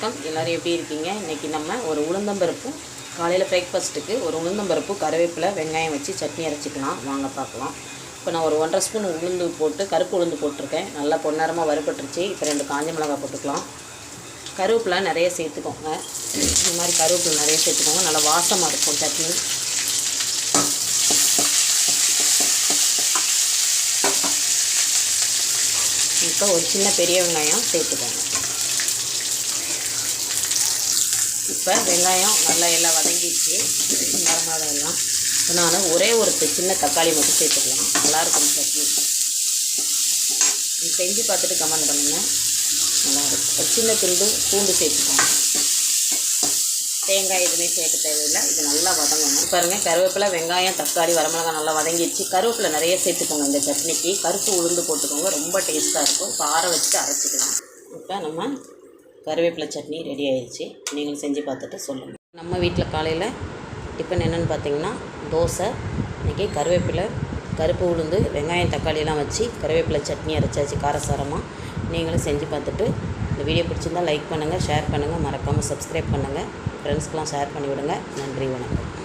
வணக்கம். எல்லோரும் எப்படி இருக்கீங்க? இன்றைக்கி நம்ம ஒரு உளுந்தம்பருப்பும் காலையில் பிரேக்ஃபாஸ்ட்டுக்கு ஒரு உளுந்தம்பருப்பு கருவேப்பிலை வெங்காயம் வச்சு சட்னி அரைச்சிக்கலாம். வாங்க பார்க்கலாம். இப்போ நான் ஒரு ஒன்றரை ஸ்பூன் உளுந்து போட்டு கருப்பு உளுந்து போட்டிருக்கேன். நல்லா பொன்னரமாக வறுபட்டுருச்சு. இப்போ ரெண்டு காஞ்ச மிளகாய் போட்டுக்கலாம். கருவேப்பிலை நிறைய சேர்த்துக்கோங்க. இந்த மாதிரி கருவேப்பிலை நிறைய சேர்த்துக்கோங்க. நல்லா வாசமாக இருக்கும் சட்னி. இப்போ ஒரு சின்ன பெரிய வெங்காயம் சேர்த்துக்கோங்க. இப்போ வெங்காயம் நல்லா எல்லாம் வதங்கிடுச்சு. மரமாக எல்லாம். நான் ஒரே ஒரு சின்ன தக்காளி மட்டும் சேர்த்துக்கலாம். நல்லாயிருக்கும் சட்னி. செஞ்சு பார்த்துட்டு கமெண்ட் பண்ணுங்கள் நல்லாயிருக்கும். ஒரு சின்ன துண்டு பூண்டு சேர்த்துக்கோங்க தேங்காய் எதுவுமே சேர்க்க தேவையில்லை. இது நல்லா வதங்கணும். பாருங்கள் கருவேப்பிலை வெங்காயம் தக்காளி வரமிளகாய் நல்லா வதங்கிடுச்சு. கருவேப்பிலை நிறைய சேர்த்துக்கோங்க இந்த சட்னிக்கு. கருப்பு உளுந்து போட்டுக்கோங்க. ரொம்ப டேஸ்ட்டாக இருக்கும். இப்போ ஆற வச்சுட்டு அரைச்சிக்கலாம். இப்போ நம்ம கருவேப்பிலை சட்னி ரெடி ஆயிடுச்சு. நீங்களும் செஞ்சு பார்த்துட்டு சொல்லுங்கள் நம்ம வீட்டில் காலையில் டிஃபன் என்னென்னு பார்த்தீங்கன்னா தோசை இன்றைக்கி கருவேப்பிலை கருப்பு உளுந்து வெங்காயம் தக்காளியெல்லாம் வச்சு கருவேப்பிலை சட்னி அரைச்சாச்சு காரசாரமாக நீங்களும் செஞ்சு பார்த்துட்டு இந்த வீடியோ பிடிச்சிருந்தா லைக் பண்ணுங்கள் ஷேர் பண்ணுங்கள் மறக்காமல் சப்ஸ்கிரைப் பண்ணுங்கள் ஃப்ரெண்ட்ஸ்க்கெலாம் ஷேர் பண்ணி விடுங்க நன்றி வணக்கம்.